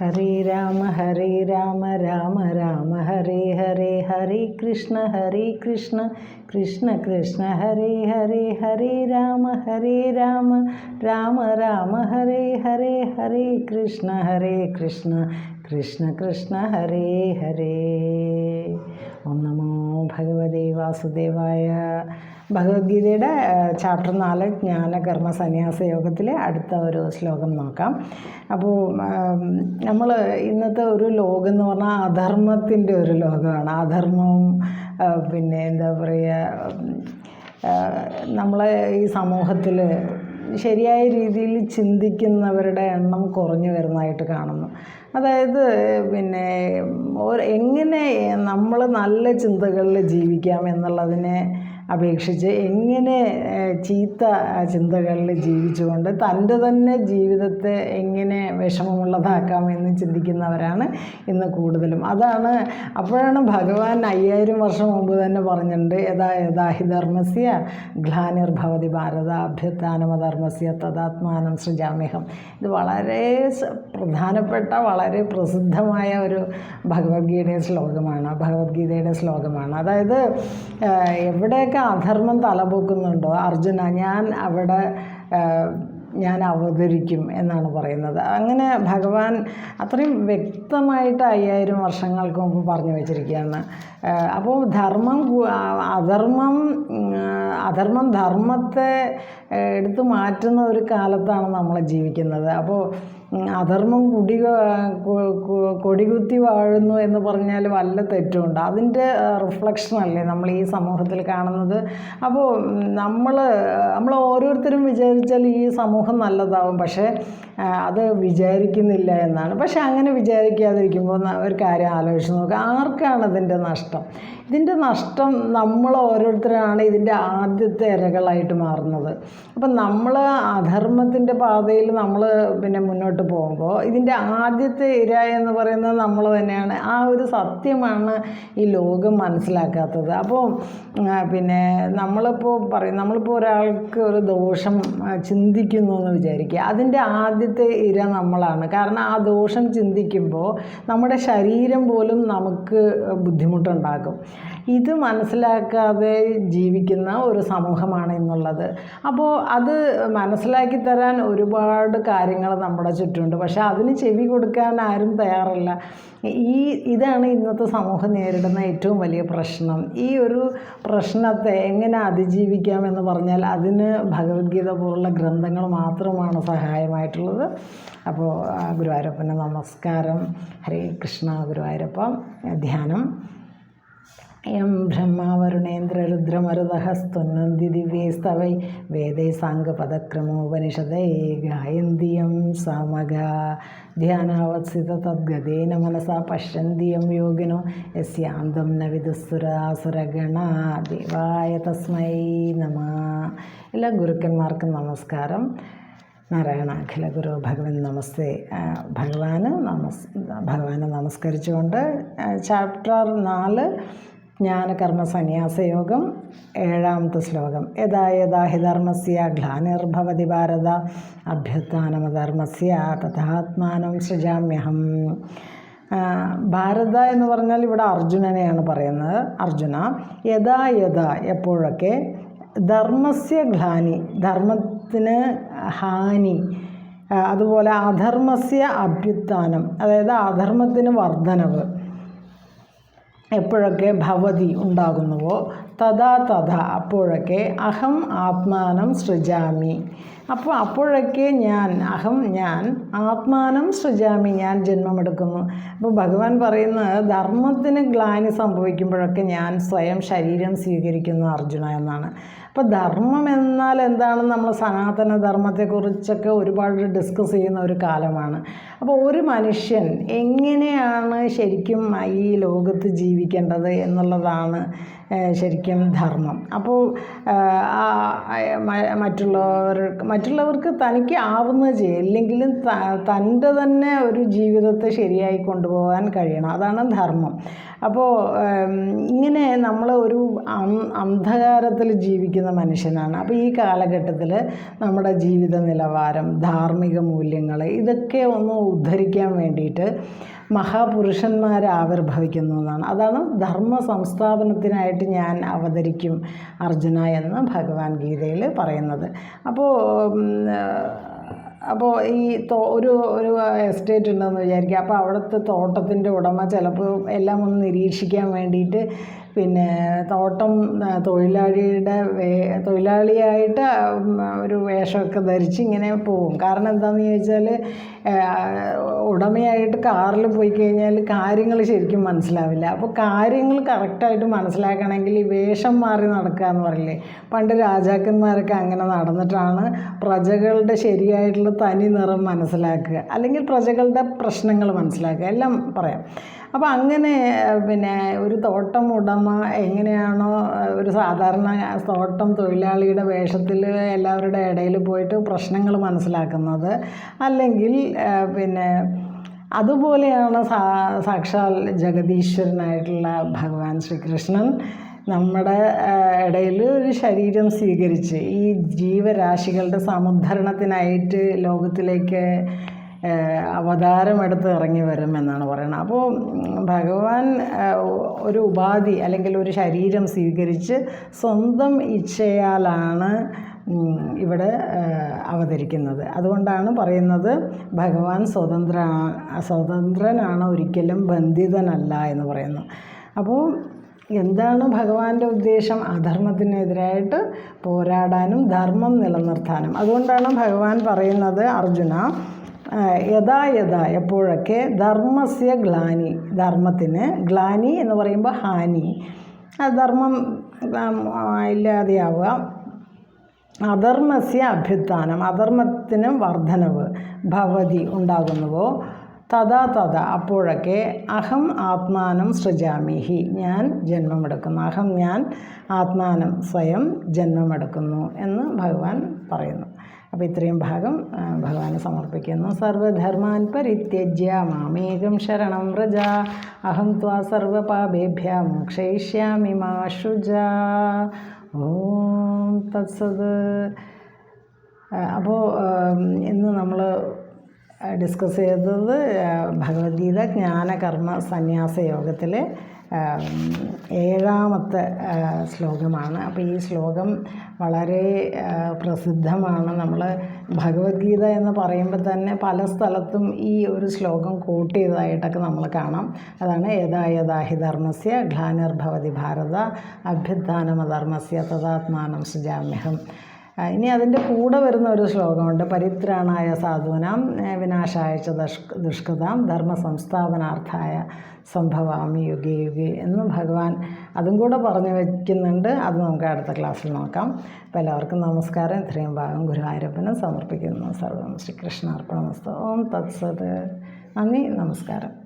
ഹരേ രാമ ഹരേ രാമ രാമ രാമ ഹരേ ഹരേ ഹരേ കൃഷ്ണ ഹരേ കൃഷ്ണ കൃഷ്ണ കൃഷ്ണ ഹരേ ഹരേ ഹരേ രാമ ഹരേ രാമ രാമ രാമ ഹരേ ഹരേ ഹരേ കൃഷ്ണ ഹരേ കൃഷ്ണ കൃഷ്ണ കൃഷ്ണ ഹരേ ഹരേ ഓം നമോ ഭഗവതേ വാസുദേവായ ഭഗവത്ഗീതയുടെ ചാപ്റ്റർ നാല് ജ്ഞാനകർമ്മ സന്യാസ യോഗത്തിലെ അടുത്ത ഒരു ശ്ലോകം നോക്കാം. അപ്പോൾ നമ്മൾ ഇന്നത്തെ ഒരു ലോകം എന്ന് പറഞ്ഞാൽ അധർമ്മത്തിന്റെ ഒരു ലോകമാണ്. അധർമ്മവും പിന്നെ എന്താ പറയുക നമ്മളെ ഈ സമൂഹത്തിൽ ശരിയായ രീതിയിൽ ചിന്തിക്കുന്നവരുടെ എണ്ണം കുറഞ്ഞു വരുന്നതായിട്ട് കാണുന്നു. അതായത് പിന്നെ എങ്ങനെ നമ്മൾ നല്ല ചിന്തകളിൽ ജീവിക്കാം എന്നുള്ളതിനെ അപേക്ഷിച്ച് എങ്ങനെ ചീത്ത ചിന്തകളിൽ ജീവിച്ചുകൊണ്ട് തന്റെ തന്നെ ജീവിതത്തെ എങ്ങനെ വിഷമമുള്ളതാക്കാമെന്ന് ചിന്തിക്കുന്നവരാണ് ഇന്ന് കൂടുതലും. അതാണ് അപ്പോഴാണ് ഭഗവാൻ അയ്യായിരം വർഷം മുമ്പ് തന്നെ പറഞ്ഞിട്ടുണ്ട് യഥാ യഥാഹി ധർമ്മസ്യ ഗ്ലാനിർഭവതി ഭാരത അഭ്യുത്ഥാനമധർമ്മസ്യ തഥാത്മാനം സൃജാമ്യഹം. ഇത് വളരെ പ്രധാനപ്പെട്ട വളരെ പ്രസിദ്ധമായ ഒരു ഭഗവത്ഗീതയുടെ ശ്ലോകമാണ് ഭഗവത്ഗീതയുടെ ശ്ലോകമാണ്. അതായത് എവിടെയൊക്കെ അധർമ്മം തലപൊക്കുന്നുണ്ടോ? അർജുന ഞാൻ അവിടെ ഞാൻ അവതരിക്കും എന്നാണ് പറയുന്നത്. അങ്ങനെ ഭഗവാൻ അത്രയും വ്യക്തമായിട്ട് അയ്യായിരം വർഷങ്ങൾക്ക് മുമ്പ് പറഞ്ഞു വെച്ചിരിക്കുകയാണ്. അപ്പോൾ ധർമ്മം അധർമ്മം അധർമ്മം ധർമ്മത്തെ എടുത്തു മാറ്റുന്ന ഒരു കാലത്താണ് നമ്മൾ ജീവിക്കുന്നത്. അപ്പോൾ അധർമ്മം കുടി കൊടികുത്തി വാഴുന്നു എന്ന് പറഞ്ഞാൽ വല്ല തെറ്റുമുണ്ട് അതിന്റെ റിഫ്ലക്ഷൻ അല്ലേ നമ്മൾ ഈ സമൂഹത്തിൽ കാണുന്നത്? അപ്പോൾ നമ്മൾ നമ്മൾ ഓരോരുത്തരും വിചാരിച്ചാൽ ഈ സമൂഹം നല്ലതാവും. പക്ഷേ അത് വിചാരിക്കുന്നില്ല എന്നാണ്. പക്ഷേ അങ്ങനെ വിചാരിക്കാതിരിക്കുമ്പോൾ ഒരു കാര്യം ആലോചിച്ച് നോക്കുക ആർക്കാണ് ഇതിന്റെ നഷ്ടം? ഇതിന്റെ നഷ്ടം നമ്മൾ ഓരോരുത്തരാണ് ഇതിന്റെ ആദ്യത്തെ ഇരകളായിട്ട് മാറുന്നത്. അപ്പം നമ്മൾ അധർമ്മത്തിന്റെ പാതയിൽ നമ്മൾ പിന്നെ മുന്നോട്ട് പോകുമ്പോൾ ഇതിന്റെ ആദ്യത്തെ ഇര എന്ന് പറയുന്നത് നമ്മൾ തന്നെയാണ്. ആ ഒരു സത്യമാണ് ഈ ലോകം മനസ്സിലാക്കാത്തത്. അപ്പോൾ പിന്നെ നമ്മളിപ്പോൾ പറയും നമ്മളിപ്പോൾ ഒരാൾക്ക് ഒരു ദോഷം ചിന്തിക്കുന്നു എന്ന് വിചാരിക്കുക. അതിന്റെ ആദ്യത്തെ ഇര നമ്മളാണ്. കാരണം ആ ദോഷം ചിന്തിക്കുമ്പോൾ നമ്മുടെ ശരീരം പോലും നമുക്ക് ബുദ്ധിമുട്ടുണ്ടാക്കും. ഇത് മനസ്സിലാക്കാതെ ജീവിക്കുന്ന ഒരു സമൂഹമാണ് എന്നുള്ളത് അപ്പോൾ അത് മനസ്സിലാക്കി തരാൻ ഒരുപാട് കാര്യങ്ങൾ നമ്മുടെ ചുറ്റുമുണ്ട്. പക്ഷേ അതിന് ചെവി കൊടുക്കാൻ ആരും തയ്യാറല്ല. ഈ ഇതാണ് ഇന്നത്തെ സമൂഹം നേരിടുന്ന ഏറ്റവും വലിയ പ്രശ്നം. ഈ ഒരു പ്രശ്നത്തെ എങ്ങനെ അതിജീവിക്കാമെന്ന് പറഞ്ഞാൽ അതിന് ഭഗവത്ഗീത പോലുള്ള ഗ്രന്ഥങ്ങൾ മാത്രമാണ് സഹായമായിട്ടുള്ളത്. അപ്പോൾ ഗുരുവായൂരപ്പന് നമസ്കാരം ഹരേ കൃഷ്ണ ഗുരുവായൂരപ്പ ധ്യാനം. എം യം ബ്രഹ്മാവരുണേന്ദ്രരുദ്രമരുതഃ ദിവ്യേ സ്തവൈ. വേദേ സാംഗപദക്രമോപനിഷദൈ ഗായന്തിയം സമഗ. ധ്യാനാവത്സിത തദ്ഗതേന മനസാ പശ്യന്തിയം യോഗിനോ. യസ്യാന്തം ന വിദുസുരാസുരഗണ ദേവായ തസ്മൈ നമ. എല്ലാ ഗുരുക്കന്മാർക്കും നമസ്കാരം. നാരായണ അഖില ഗുരു ഭഗവൻ നമസ്തേ. ഭഗവാന് നമസ് ഭഗവാനെ നമസ്കരിച്ചുകൊണ്ട് ചാപ്റ്റർ നാല് ജ്ഞാനകർമ്മ സന്യാസയോഗം ഏഴാമത്തെ ശ്ലോകം. യഥാ യഥാ ധർമ്മസ്യ ഗ്ലാനിർഭവതി ഭാരത അഭ്യുത്ഥാനമധർമ്മസ്യ തഥാത്മാനം സൃജാമ്യഹം. ഭാരത എന്ന് പറഞ്ഞാൽ ഇവിടെ അർജുനനെയാണ് പറയുന്നത്. അർജുന യഥാ യഥാ എപ്പോഴൊക്കെ ധർമ്മസ്യ ഗ്ലാനി ധർമ്മത്തിന് ഹാനി അതുപോലെ അധർമ്മസ്യ അഭ്യുത്ഥാനം അതായത് അധർമ്മത്തിന് വർധനവ് എപ്പോഴൊക്കെ ഭവതി ഉണ്ടാകുന്നുവോ തഥാ തഥാ അപ്പോഴൊക്കെ അഹം ആത്മാനം സൃജാമി. അപ്പോൾ അപ്പോഴൊക്കെ ഞാൻ അഹം ഞാൻ ആത്മാനം സൃജാമി ഞാൻ ജന്മമെടുക്കുന്നു. അപ്പോൾ ഭഗവാൻ പറയുന്നത് ധർമ്മത്തിന് ഗ്ലാനി സംഭവിക്കുമ്പോഴൊക്കെ ഞാൻ സ്വയം ശരീരം സ്വീകരിക്കുന്നു അർജുന എന്നാണ്. അപ്പോൾ ധർമ്മം എന്നാൽ എന്താണ് നമ്മൾ സനാതന ധർമ്മത്തെക്കുറിച്ചൊക്കെ ഒരുപാട് ഡിസ്കസ് ചെയ്യുന്ന ഒരു കാലമാണ്. അപ്പോൾ ഒരു മനുഷ്യൻ എങ്ങനെയാണ് ശരിക്കും ഈ ലോകത്ത് ജീവിക്കേണ്ടത് എന്നുള്ളതാണ് ശരിക്കും ധർമ്മം. അപ്പോൾ മറ്റുള്ളവർ മറ്റുള്ളവർക്ക് തനിക്ക് ആവുന്നത് ചെയ്യും ഇല്ലെങ്കിലും തന്റെ തന്നെ ഒരു ജീവിതത്തെ ശരിയായി കൊണ്ടുപോകാൻ കഴിയണം. അതാണ് ധർമ്മം. അപ്പോൾ ഇങ്ങനെ നമ്മൾ ഒരു അന്ധകാരത്തിൽ ജീവിക്കുന്ന മനുഷ്യനാണ്. അപ്പോൾ ഈ കാലഘട്ടത്തിൽ നമ്മുടെ ജീവിത നിലവാരം ധാർമ്മിക മൂല്യങ്ങൾ ഇതൊക്കെ ഒന്ന് ഉദ്ധരിക്കാൻ വേണ്ടിയിട്ട് മഹാപുരുഷന്മാർ ആവിർഭവിക്കുന്നു എന്നാണ്. അതാണ് ധർമ്മ സംസ്ഥാപനത്തിനായിട്ട് ഞാൻ അവതരിക്കും അർജുന എന്ന് ഭഗവാൻ ഗീതയിൽ പറയുന്നത്. അപ്പോൾ അപ്പോൾ ഈ ഒരു ഒരു എസ്റ്റേറ്റ് ഉണ്ടെന്ന് വിചാരിക്കുക. അപ്പോൾ അവിടുത്തെ തോട്ടത്തിന്റെ ഉടമ ചിലപ്പോൾ എല്ലാം ഒന്ന് നിരീക്ഷിക്കാൻ വേണ്ടിയിട്ട് പിന്നെ തോട്ടം തൊഴിലാളിയുടെ തൊഴിലാളിയായിട്ട് ഒരു വേഷമൊക്കെ ധരിച്ച് ഇങ്ങനെ പോകും കാരണം എന്താണെന്ന് ചോദിച്ചാൽ ഉടമയായിട്ട് കാറിൽ പോയി കഴിഞ്ഞാൽ കാര്യങ്ങൾ ശരിക്കും മനസ്സിലാവില്ല. അപ്പോൾ കാര്യങ്ങൾ കറക്റ്റായിട്ട് മനസ്സിലാക്കണമെങ്കിൽ ഈ വേഷം മാറി നടക്കുക എന്ന് പറയില്ലേ? പണ്ട് രാജാക്കന്മാരൊക്കെ അങ്ങനെ നടന്നിട്ടാണ് പ്രജകളുടെ ശരിയായിട്ടുള്ള തനി നിറം മനസ്സിലാക്കുക. അല്ലെങ്കിൽ പ്രജകളുടെ പ്രശ്നങ്ങൾ മനസ്സിലാക്കുക. എല്ലാം പറയാം. അപ്പോൾ അങ്ങനെ പിന്നെ ഒരു തോട്ടം ഉടമ എങ്ങനെയാണോ ഒരു സാധാരണ തോട്ടം തൊഴിലാളിയുടെ വേഷത്തിൽ എല്ലാവരുടെ ഇടയിൽ പോയിട്ട് പ്രശ്നങ്ങൾ മനസ്സിലാക്കുന്നത്. അല്ലെങ്കിൽ പിന്നെ അതുപോലെയാണ് സാ സാക്ഷാൽ ജഗതീശ്വരനായിട്ടുള്ള ഭഗവാൻ ശ്രീകൃഷ്ണൻ നമ്മുടെ ഇടയിൽ ഒരു ശരീരം സ്വീകരിച്ച് ഈ ജീവരാശികളുടെ സമുദ്ധരണത്തിനായിട്ട് ലോകത്തിലേക്ക് അവതാരമെടുത്ത് ഇറങ്ങി വരും എന്നാണ് പറയുന്നത്. അപ്പോൾ ഭഗവാൻ ഒരു ഉപാധി അല്ലെങ്കിൽ ഒരു ശരീരം സ്വീകരിച്ച് സ്വന്തം ഇച്ഛയാലാണ് ഇവിടെ അവതരിക്കുന്നത്. അതുകൊണ്ടാണ് പറയുന്നത് ഭഗവാൻ സ്വതന്ത്ര സ്വതന്ത്രനാണ് ഒരിക്കലും ബന്ധിതനല്ല എന്ന് പറയുന്നു. അപ്പോൾ എന്താണ് ഭഗവാന്റെ ഉദ്ദേശം? അധർമ്മത്തിനെതിരായിട്ട് പോരാടാനും ധർമ്മം നിലനിർത്താനും. അതുകൊണ്ടാണ് ഭഗവാൻ പറയുന്നത് അർജുന യഥാ യഥാ എപ്പോഴൊക്കെ ധർമ്മസ്യ ഗ്ലാനി ധർമ്മത്തിന് ഗ്ലാനി എന്ന് പറയുമ്പോൾ ഹാനി. ധർമ്മം ഇല്ലാതെയാവുക. അധർമ്മസ്യ അഭ്യുത്ഥാനം അധർമ്മത്തിന് വർധനവ് ഭവതി ഉണ്ടാകുന്നുവോ? തഥാ തഥ അപ്പോഴൊക്കെ അഹം ആത്മാനം സൃജാമിഹി ഞാൻ ജന്മമെടുക്കുന്നു. അഹം ഞാൻ ആത്മാനം സ്വയം ജന്മമെടുക്കുന്നു എന്ന് ഭഗവാൻ പറയുന്നു. അപ്പോൾ ഇത്രയും ഭാഗം ഭഗവാന് സമർപ്പിക്കുന്നു. സർവധർമാൻ പരിത്യജ്യ മാമേകം ശരണം വ്രജ. അഹം ത്വാ സർവപാപേഭ്യ മോക്ഷയിഷ്യാമി മാ ശുജ ഓം തത്സത്. അപ്പോൾ ഇന്ന് നമ്മൾ ഡിസ്കസ് ചെയ്തത് ഭഗവത്ഗീത ജ്ഞാനകർമ്മ സന്യാസ യോഗത്തിലെ ഏഴാമത്തെ ശ്ലോകമാണ്. അപ്പോൾ ഈ ശ്ലോകം വളരെ പ്രസിദ്ധമാണ്. നമ്മൾ ഭഗവത്ഗീത എന്ന് പറയുമ്പോൾ തന്നെ പല സ്ഥലത്തും ഈ ഒരു ശ്ലോകം കോട്ട് ചെയ്തതായിട്ടൊക്കെ നമ്മൾ കാണാം. അതാണ് യഥാ യഥാഹി ധർമ്മസ്യ ഗ്ലാനിർഭവതി ഭാരത അഭ്യുത്ഥാനമധർമ്മസ്യ തഥാത്മാനം സുജാമ്യഹം. ഇനി അതിന്റെ കൂടെ വരുന്ന ഒരു ശ്ലോകമുണ്ട്. പരിത്രാണായ സാധൂനാം വിനാശായ ദുഷ്കൃതാം ധർമ്മ സംസ്ഥാപനാർത്ഥായ സംഭവാമി യുഗേ യുഗേ എന്ന് ഭഗവാൻ അതും കൂടെ പറഞ്ഞു വയ്ക്കുന്നുണ്ട് അത് നമുക്ക് അടുത്ത ക്ലാസ്സിൽ നോക്കാം. അപ്പോൾ എല്ലാവർക്കും നമസ്കാരം. ഇത്രയും ഭാഗം ഗുരുവായൂരപ്പനും സമർപ്പിക്കുന്നു. സർവം ശ്രീകൃഷ്ണാർപ്പണമസ്തു. ഓം തത്സത്. നന്ദി. നമസ്കാരം.